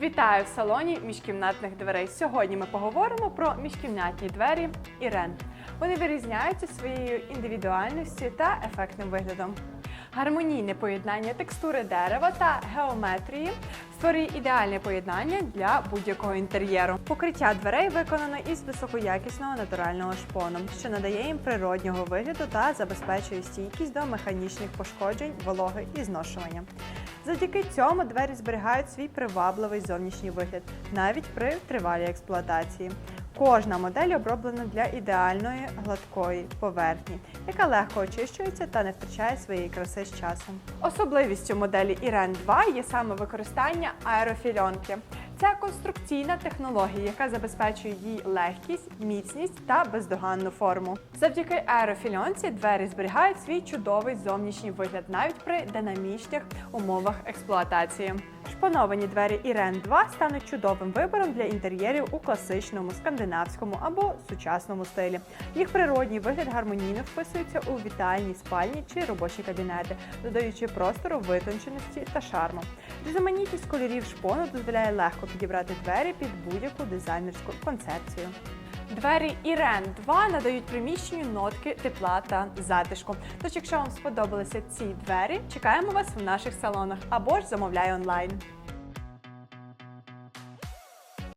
Вітаю в салоні міжкімнатних дверей. Сьогодні ми поговоримо про міжкімнатні двері Ірен. Вони вирізняються своєю індивідуальністю та ефектним виглядом. Гармонійне поєднання текстури дерева та геометрії створює ідеальне поєднання для будь-якого інтер'єру. Покриття дверей виконано із високоякісного натурального шпону, що надає їм природнього вигляду та забезпечує стійкість до механічних пошкоджень, вологи і зношування. Завдяки цьому двері зберігають свій привабливий зовнішній вигляд навіть при тривалій експлуатації. Кожна модель оброблена для ідеальної гладкої поверхні, яка легко очищується та не втрачає своєї краси з часом. Особливістю моделі Ірен 2 є саме використання аерофільонки. Це конструкційна технологія, яка забезпечує їй легкість, міцність та бездоганну форму. Завдяки аерофільонці двері зберігають свій чудовий зовнішній вигляд навіть при динамічних умовах експлуатації. Шпановані двері Ірен 2 стануть чудовим вибором для інтер'єрів у класичному, скандинавському або сучасному стилі. Їх природній вигляд гармонійно вписується у вітальні, спальні чи робочі кабінети, додаючи простору витонченості та шарму. Різноманітність кольорів шпону дозволяє легко підібрати двері під будь-яку дизайнерську концепцію. Двері Ірен 2 надають приміщенню нотки тепла та затишку. Тож, якщо вам сподобалися ці двері, чекаємо вас в наших салонах або ж замовляй онлайн.